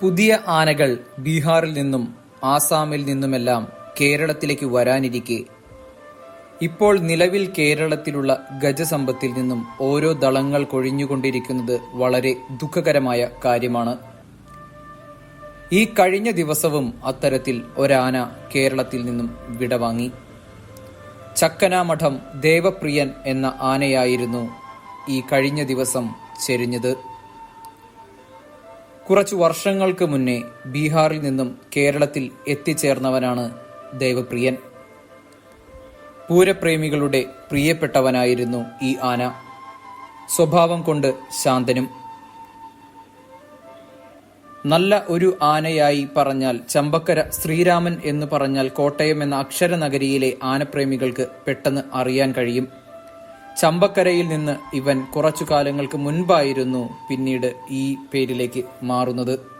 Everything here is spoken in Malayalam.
പുതിയ ആനകൾ ബീഹാറിൽ നിന്നും ആസാമിൽ നിന്നുമെല്ലാം കേരളത്തിലേക്ക് വരാനിരിക്കെ. ഇപ്പോൾ നിലവിൽ കേരളത്തിലുള്ള ഗജസമ്പത്തിൽ നിന്നും ഓരോ ദളങ്ങൾ കൊഴിഞ്ഞുകൊണ്ടിരിക്കുന്നത് വളരെ ദുഃഖകരമായ കാര്യമാണ്. ഈ കഴിഞ്ഞ ദിവസവും അത്തരത്തിൽ ഒരാന കേരളത്തിൽ നിന്നും വിടവാങ്ങി. ചക്കനാമഠം ദേവപ്രിയൻ എന്ന ആനയായിരുന്നു ഈ കഴിഞ്ഞ ദിവസം ചെരിഞ്ഞത്. കുറച്ചു വർഷങ്ങൾക്ക് മുന്നേ ബീഹാറിൽ നിന്നും കേരളത്തിൽ എത്തിച്ചേർന്നവനാണ് ദേവപ്രിയൻ. പൂരപ്രേമികളുടെ പ്രിയപ്പെട്ടവനായിരുന്നു ഈ ആന. സ്വഭാവം കൊണ്ട് ശാന്തനും. നല്ല ഒരു ആനയായി പറഞ്ഞാൽ ചമ്പക്കര ശ്രീരാമൻ എന്ന് പറഞ്ഞാൽ കോട്ടയം എന്ന അക്ഷരനഗരിയിലെ ആനപ്രേമികൾക്ക് പെട്ടെന്ന് അറിയാൻ കഴിയും. ചമ്പക്കരയിൽ നിന്ന് ഇവൻ കുറച്ചു കാലങ്ങൾക്ക് മുൻപായിരുന്നു പിന്നീട് ഈ പേരിലേക്ക് മാറുന്നത്.